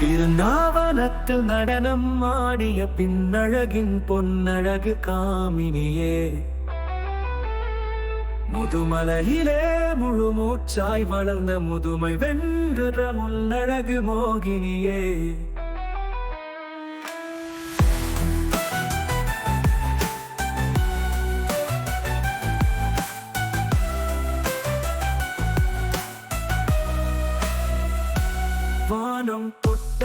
திருநாவனத்தில் நடனம் ஆடிய பின்னழகின் பொன்னழகு காமினியே. முதுமலையிலே முழு மூச்சாய் வளர்ந்த முதுமை வென்ற முன்னழகு மோகினியே. வானம்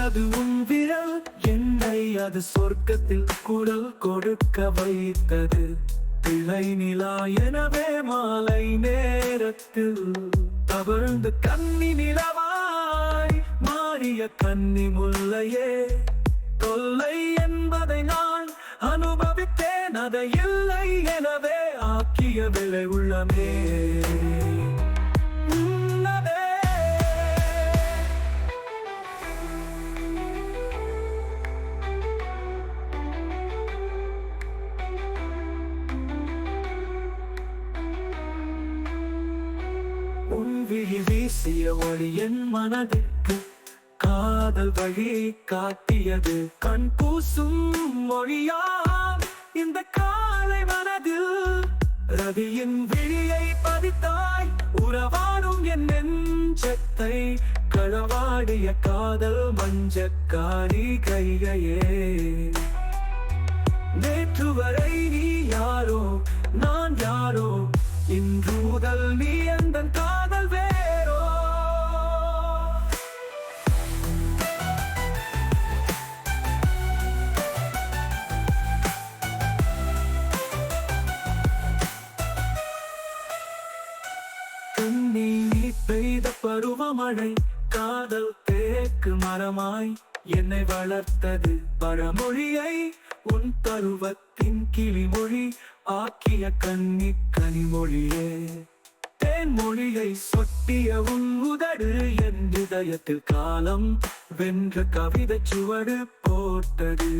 அது உன் விரல் என்னை அது சொர்க்கத்தில் குடல் கொடுக்க வைத்தது. பிழை நிலா எனவே மாலை நேரத்தில் தவழ்ந்து கன்னி நிலவாய் மாறிய கன்னி முல்லையே. தொல்லை என்பதை நான் அனுபவித்தேன் அதை இல்லை எனவே ஆக்கிய விலை உள்ளமே. விழி வீசிய ஒளி என் மனதிற்கு காதல் வழி காட்டியது. கண் பூசும் மொழியால் இந்த காலை மனதில் ரவியின் விழியை பதித்தாய் உறவாடும் என் நெஞ்சத்தை களவாடிய காதல் மஞ்சக்காரி கைகையே நேற்று வரை நீ யாரோ நான் யாரோ இன்று முதல் நீ கண்ணீர் பெய்த பருவமழை காதல் தேக்கு மரமாய் என்னை வளர்த்தது பழமொழியை உன் பருவத்தின் கிளிமொழி ஆக்கிய கன்னி கனிமொழியே. தேன்மொழியை சொட்டிய உன் உதடு என் இதயத்தில் காலம் வென்ற கவிதை சுவடு போட்டது